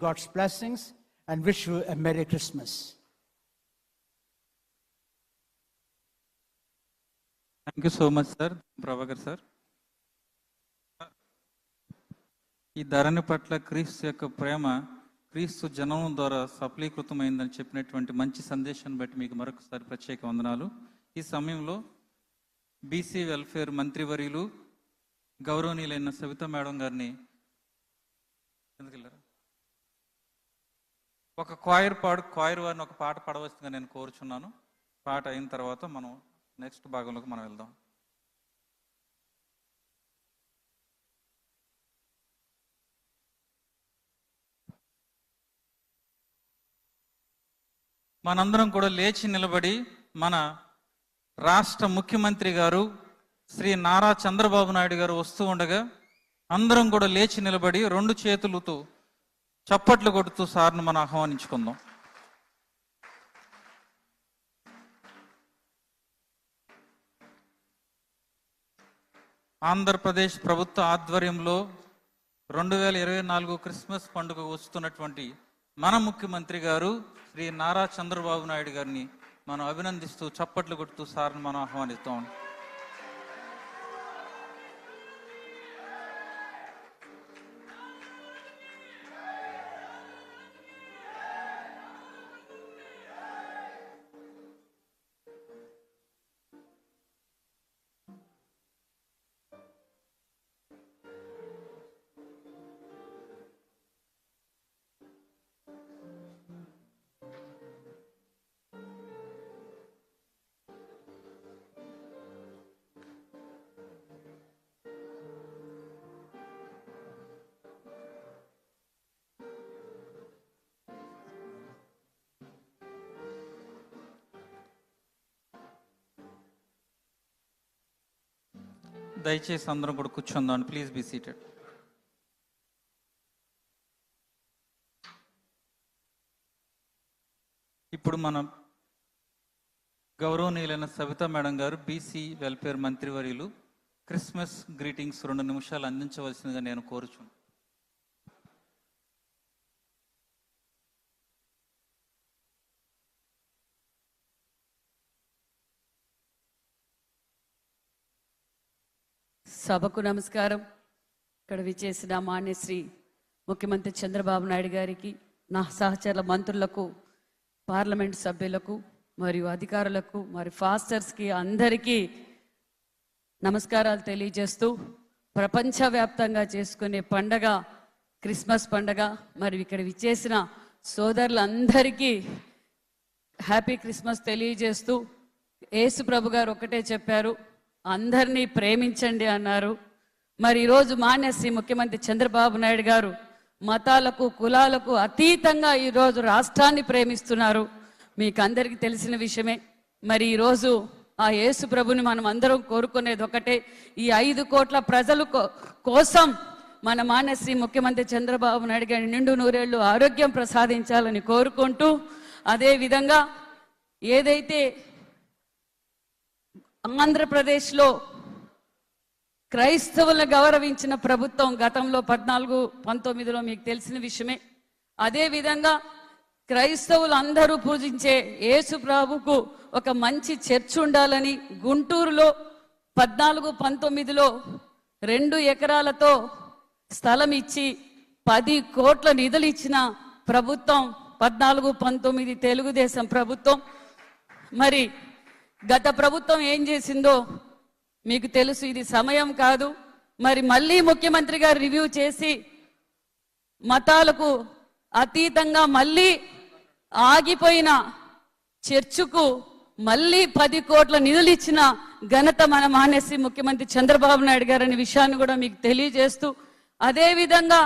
God's blessings and wish you a Merry Christmas. Thank you so much sir Prabhakar sir ఈ ధరణి పట్ల క్రీస్తు యొక్క ప్రేమ క్రీస్తు జనం ద్వారా సఫలీకృతమైందని చెప్పినటువంటి మంచి సందేశాన్ని బట్టి మీకు మరొకసారి ప్రత్యేక వందనాలు. ఈ సమయంలో బీసీ వెల్ఫేర్ మంత్రివర్యులు గౌరవనీయులైన సవిత మేడం గారిని ఎందుకు ఒక క్వాయర్ పాడు క్వాయర్ వారిని ఒక పాట పాడవలసిందిగా నేను కోరుచున్నాను. పాట అయిన తర్వాత మనం నెక్స్ట్ భాగంలోకి మనం వెళ్దాం. మనందరం కూడా లేచి నిలబడి మన రాష్ట్ర ముఖ్యమంత్రి గారు శ్రీ నారా చంద్రబాబు నాయుడు గారు వస్తూ ఉండగా అందరం కూడా లేచి నిలబడి రెండు చేతులతో చప్పట్లు కొడుతూ సార్ను మనం ఆహ్వానించుకుందాం. ఆంధ్రప్రదేశ్ ప్రభుత్వ ఆధ్వర్యంలో రెండు వేల ఇరవై నాలుగు క్రిస్మస్ పండుగ వస్తున్నటువంటి మన ముఖ్యమంత్రి గారు శ్రీ నారా చంద్రబాబు నాయుడు గారిని మనం అభినందిస్తూ చప్పట్లు కొడుతూ సార్ని మనం ఆహ్వానిస్తాం. దయచేసి అందరం కూడా కూర్చుందాం. ప్లీజ్ బీ సీటెడ్ ఇప్పుడు మన గౌరవనీయులైన సవితా మేడం గారు బీసీ వెల్ఫేర్ మంత్రివర్యులు క్రిస్మస్ గ్రీటింగ్స్ రెండు నిమిషాలు అందించవలసిందిగా నేను కోరుచున్నాను. సభకు నమస్కారం. ఇక్కడ విచేసిన మాన్యశ్రీ ముఖ్యమంత్రి చంద్రబాబు నాయుడు గారికి నా సహచరుల మంత్రులకు పార్లమెంట్ సభ్యులకు మరియు అధికారులకు మరి ఫాస్టర్స్కి అందరికీ నమస్కారాలు తెలియజేస్తూ ప్రపంచవ్యాప్తంగా చేసుకునే పండగ క్రిస్మస్ పండగ మరి ఇక్కడ విచ్చేసిన సోదరులందరికీ హ్యాపీ క్రిస్మస్ తెలియజేస్తూ యేసు ప్రభు గారు ఒకటే చెప్పారు. అందరినీ ప్రేమించండి అన్నారు. మరి ఈరోజు మాన్యశ్రీ ముఖ్యమంత్రి చంద్రబాబు నాయుడు గారు మతాలకు కులాలకు అతీతంగా ఈరోజు రాష్ట్రాన్ని ప్రేమిస్తున్నారు. మీకు అందరికీ తెలిసిన విషయమే. మరి ఈరోజు ఆ యేసు ప్రభుని మనం అందరం కోరుకునేది ఒకటే. ఈ ఐదు కోట్ల ప్రజలు కో- కోసం మన మానసి ముఖ్యమంత్రి చంద్రబాబు నాయుడు గారి నిండు నూరేళ్ళు ఆరోగ్యం ప్రసాదించాలని కోరుకుంటూ అదేవిధంగా ఏదైతే ఆంధ్రప్రదేశ్లో క్రైస్తవులను గౌరవించిన ప్రభుత్వం గతంలో పద్నాలుగు పంతొమ్మిదిలో మీకు తెలిసిన విషయమే. అదేవిధంగా క్రైస్తవులు అందరూ పూజించే యేసు ప్రభుకు ఒక మంచి చర్చ్ ఉండాలని గుంటూరులో పద్నాలుగు పంతొమ్మిదిలో రెండు ఎకరాలతో స్థలం ఇచ్చి పది కోట్ల నిధులు ఇచ్చిన ప్రభుత్వం పద్నాలుగు పంతొమ్మిది తెలుగుదేశం ప్రభుత్వం. మరి గత ప్రభుత్వం ఏం చేసిందో మీకు తెలుసు ఇది సమయం కాదు. మరి మళ్ళీ ముఖ్యమంత్రి గారు రివ్యూ చేసి మతాలకు అతీతంగా మళ్ళీ ఆగిపోయిన చర్చుకు మళ్ళీ పది కోట్ల నిధులు ఇచ్చిన ఘనత మన మానేసి ముఖ్యమంత్రి చంద్రబాబు నాయుడు గారు అనే విషయాన్ని కూడా మీకు తెలియజేస్తూ అదేవిధంగా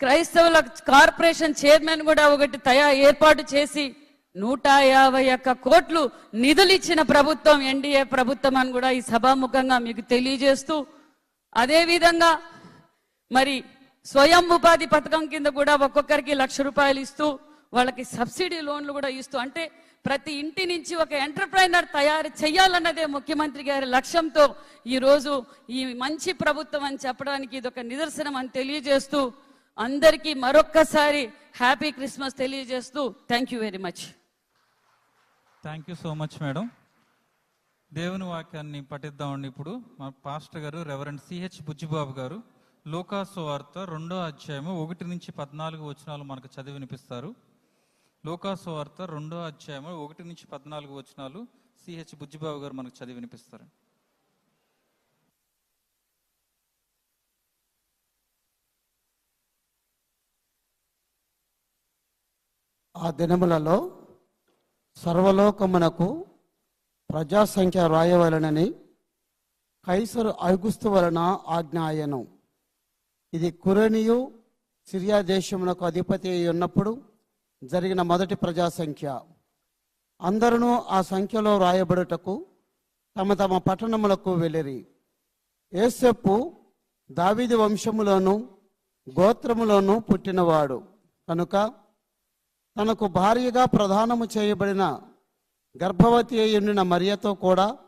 క్రైస్తవుల కార్పొరేషన్ చైర్మన్ కూడా ఒకటి తయా ఏర్పాటు చేసి నూట యాభై ఒక్క కోట్లు నిధులిచ్చిన ప్రభుత్వం ఎన్డీఏ ప్రభుత్వం అని కూడా ఈ సభాముఖంగా మీకు తెలియజేస్తూ అదేవిధంగా మరి స్వయం ఉపాధి పథకం కింద కూడా ఒక్కొక్కరికి లక్ష రూపాయలు ఇస్తూ వాళ్ళకి సబ్సిడీ లోన్లు కూడా ఇస్తూ అంటే ప్రతి ఇంటి నుంచి ఒక ఎంటర్ప్రైనర్ తయారు చేయాలన్నదే ముఖ్యమంత్రి గారి లక్ష్యంతో ఈ రోజు ఈ మంచి ప్రభుత్వం అని చెప్పడానికి ఇది ఒక నిదర్శనం అని తెలియజేస్తూ అందరికీ మరొక్కసారి హ్యాపీ క్రిస్మస్ తెలియజేస్తూ thank you very much. Thank you so much madam దేవుని వాక్యాన్ని పఠిద్దామండి ఇప్పుడు. మా పాస్టర్ గారు రెవరెండ్ సిహెచ్ బుజ్జిబాబు గారు లోకాసు వార్త రెండో అధ్యాయము ఒకటి నుంచి పద్నాలుగు వచనాలు మనకు చదివి వినిపిస్తారు. లోకాసు వార్త రెండో అధ్యాయము ఒకటి నుంచి పద్నాలుగు వచనాలు సిహెచ్ బుజ్జిబాబు గారు మనకు చదివి వినిపిస్తారు. ఆ దినములలో సర్వలోకమునకు ప్రజాసంఖ్య వ్రాయవలనని కైసరు ఐగుస్తు వలన ఆజ్ఞాయను. ఇది కురణియు సిరియా దేశమునకు అధిపతి అయి ఉన్నప్పుడు జరిగిన మొదటి ప్రజాసంఖ్య. అందరూ ఆ సంఖ్యలో వ్రాయబడుటకు తమ తమ పట్టణములకు వెళ్ళిరి. ఏసెప్పు దావిది వంశములోను గోత్రములోను పుట్టినవాడు. కనుక తనకు భార్యగా ప్రదానము చేయబడిన గర్భవతి అయి ఉండిన మరియతో కూడా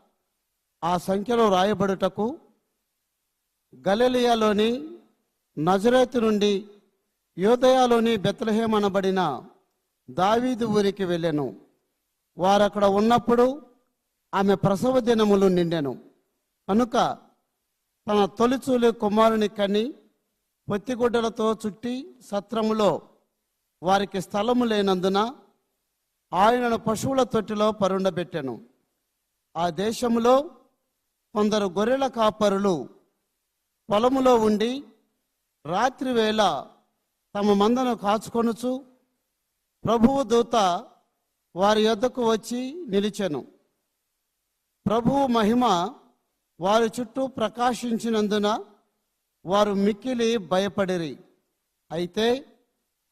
ఆ సంఖ్యలో రాయబడుటకు గలిలియాలోని నజరేతు నుండి యోదయాలోని బెత్లహేం అనబడిన దావీదు ఊరికి వెళ్ళాను. వారక్కడ ఉన్నప్పుడు ఆమె ప్రసవ దినములు నిండెను. కనుక తన తొలిచూలి కుమారుని కని పొత్తిగుడ్డలతో చుట్టి సత్రములో వారికి స్థలము లేనందున ఆయనను పశువుల తొట్టిలో పరుండబెట్టెను. ఆ దేశములో కొందరు గొర్రెల కాపరులు పొలములో ఉండి రాత్రి వేళ తమ మందను కాచుకొనుచు ప్రభువు దూత వారి యొద్దకు వచ్చి నిలిచెను. ప్రభువు మహిమ వారి చుట్టూ ప్రకాశించినందున వారు మిక్కిలి భయపడిరి. అయితే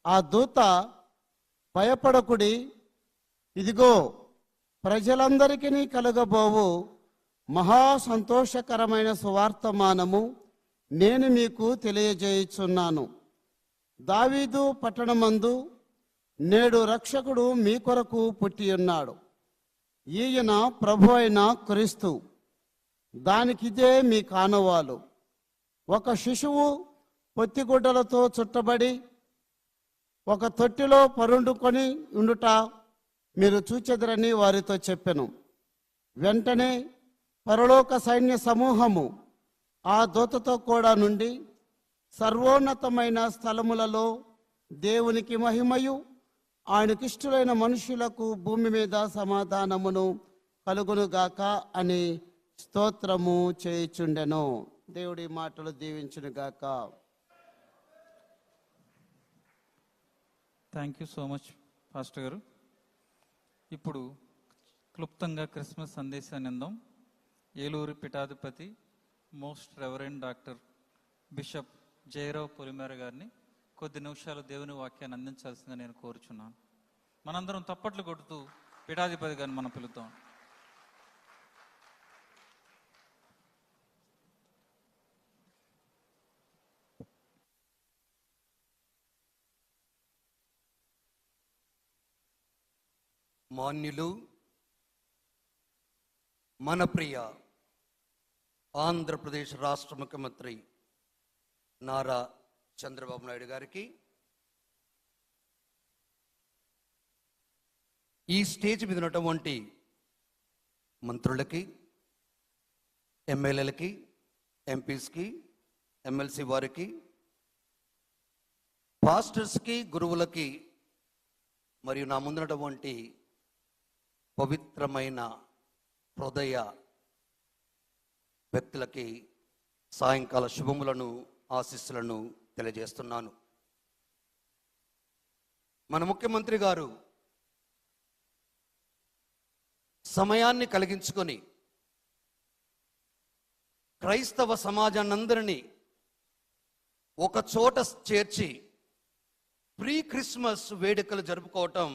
ఆ దూత భయపడకుడి ఇదిగో ప్రజలందరికీ కలగబోవు మహా సంతోషకరమైన సువార్తమానము నేను మీకు తెలియజేయుచున్నాను. దావీదు పట్టణమందు నేడు రక్షకుడు మీ కొరకు పుట్టి ఉన్నాడు ఈయన ప్రభు అయిన క్రీస్తు. దానికిదే మీ కానవాలు. ఒక శిశువు పొత్తిగుడ్డలతో చుట్టబడి ఒక తొట్టిలో పరుండుకొని ఉండుట మీరు చూచెదరని వారితో చెప్పెను. వెంటనే పరలోక సైన్య సమూహము ఆ దూతతో కూడా నుండి సర్వోన్నతమైన స్థలములలో దేవునికి మహిమయు ఆయనకిష్టులైన మనుషులకు భూమి మీద సమాధానమును కలుగునుగాక అని స్తోత్రము చేయుచుండెను. దేవుడి మాటలు దీవించునుగాక. Thank you so much pastor గారు. ఇప్పుడు క్లుప్తంగా క్రిస్మస్ సందేశాన్ని అందాం. Eluru పిఠాధిపతి most reverend doctor bishop Jayarao Polimera గారిని కొద్ది నిమిషాలు దేవుని వాక్యాన్ని అందించాల్సిందిగా నేను కోరుచున్నాను. మనందరం తప్పట్లు కొడుతూ పిఠాధిపతి గారిని మనం పిలుద్దాం. మాన్యులు మన ప్రియ ఆంధ్రప్రదేశ్ రాష్ట్ర ముఖ్యమంత్రి నారా చంద్రబాబు నాయుడు గారికి ఈ స్టేజ్ మీద ఉన్నటువంటి మంత్రులకి ఎమ్మెల్యేలకి ఎంపీస్కి ఎమ్మెల్సీ వారికి పాస్టర్స్కి గురువులకి మరియు నా ముందున్నటువంటి పవిత్రమైన హృదయ వ్యక్తులకి సాయంకాల శుభములను ఆశీస్సులను తెలియజేస్తున్నాను. మన ముఖ్యమంత్రి గారు సమయాన్ని కలిగించుకొని క్రైస్తవ సమాజాన్నందరినీ ఒక చోట చేర్చి ప్రీ క్రిస్మస్ వేడుకలు జరుపుకోవటం